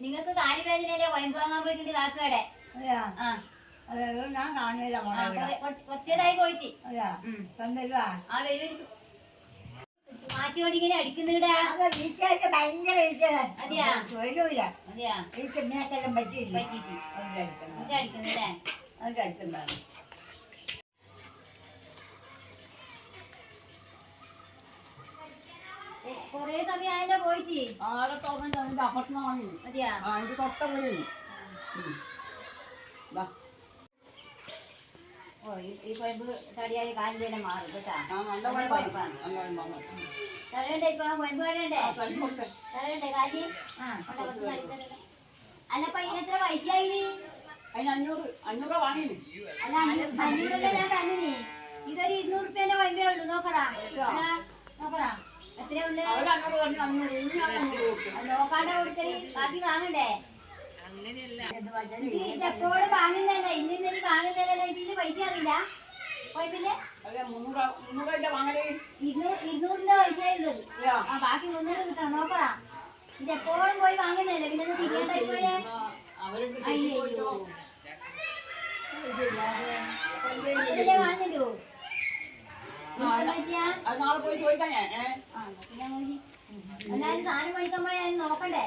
നിങ്ങൾക്ക് കാലുവേദനയല്ലേ വയമ്പ് വാങ്ങാൻ പോയിട്ടുണ്ട് കാക്കയുടെ. ഞാൻ കാണില്ല പോയിട്ട്. ആ വരും മാറ്റി ഭയങ്കര വീഴ്ചയാണ് അതെയാ? തൊഴിലുമില്ല അതെയാ? ഈ ചെമ്മീനൊക്കെല്ലാം പറ്റിയില്ല? പറ്റിയിട്ട് അത് കഴിക്കണം ഇത് കൊറേ സമയം ആയല്ലോ പോയിട്ട്. ആടെ തുറന്നിട്ട് അതിന്റെ അപ്പുറത്ത് വാങ്ങി. അതെയാ ആ തൊട്ട ഓ ഈ- പൈപ്പ് തടിയായി തന്നെ മാറും കേട്ടാ? നല്ല. പൈപ്പാണ്. തടയണ്ടേ ഇപ്പൊ? പൈപ്പ് തടയണ്ടേ? തടയണ്ടേ കാലി. അല്ലപ്പ ഇതിന് എത്ര പൈസയായി അതിന് അഞ്ഞൂറ് അഞ്ഞൂറ് രൂപ അല്ല അഞ്ഞൂ- അഞ്ഞൂറല്ലേ ഞാൻ തന്നെ ഇതൊരു ഇരുന്നൂറ് റുപ്യന്റെ വൈമ്പേ ഉള്ളൂ. നോക്കടാ. നോക്കടാ. നോക്കാണ്ട് കൊടുത്തേ ബാക്കി വാങ്ങണ്ടേ? ഇതെപ്പോഴും വാങ്ങുന്നതല്ല. ഇന്ന് ഇന്നലെ വാങ്ങുന്നതല്ല. ഇതിന് പൈസ അറിയില്ല. ഇരുന്നൂറ് ഇരുന്നൂറിന്റെ പൈസ ഉള്ളത്. ആ ബാക്കി മുന്നൂറ് കിട്ടാം. നോക്കടാ ഇത് എപ്പോഴും പോയി വാങ്ങുന്നല്ലേ പിന്നെ തിരികെ അവരുടെ അയ്യോ വാങ്ങല്ലോ നാളെ പോയി ചോദിക്കാം ഞാൻ എല്ലാരും സാധനം മേടിക്കുമ്പോ ഞാൻ നോക്കണ്ടേ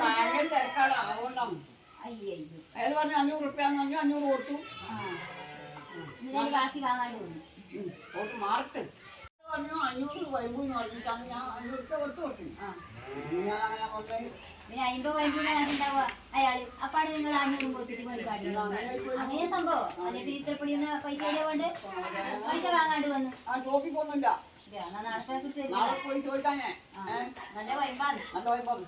ഭയങ്കര തിരക്കാണ് അതുകൊണ്ടാണ് അയ്യോ അയാൾ പറഞ്ഞു അഞ്ഞൂറ് റുപ്യാന്ന് പറഞ്ഞു അഞ്ഞൂറ് കൊടുത്തു ബാക്കി വാങ്ങാണ്ട്. കൊടുത്തു മാറട്ട് പറഞ്ഞു അഞ്ഞൂറ് വൈബൂന്ന് പറഞ്ഞിട്ടാണ് ഞാൻ അഞ്ഞൂറ് റുപ്യ കൊടുത്തു കൊടുത്തു ഞാൻ അങ്ങനെ കൊണ്ടുപോയി പിന്നെ അയിമ്പത് വൈകിട്ട് ഉണ്ടാവുക. അയാൾ അപ്പാട് നിങ്ങൾ അഞ്ഞൂറും കൊടുത്തിട്ട് കാട്ടില്ല അങ്ങനെ സംഭവം. അല്ലെങ്കിൽ ഇത്ര പിടിയുന്ന പൈസ കൊണ്ട്? പൈസ വാങ്ങാണ്ട് വന്ന്. നല്ല വൈമ്പാണ് നല്ല വൈബാണ്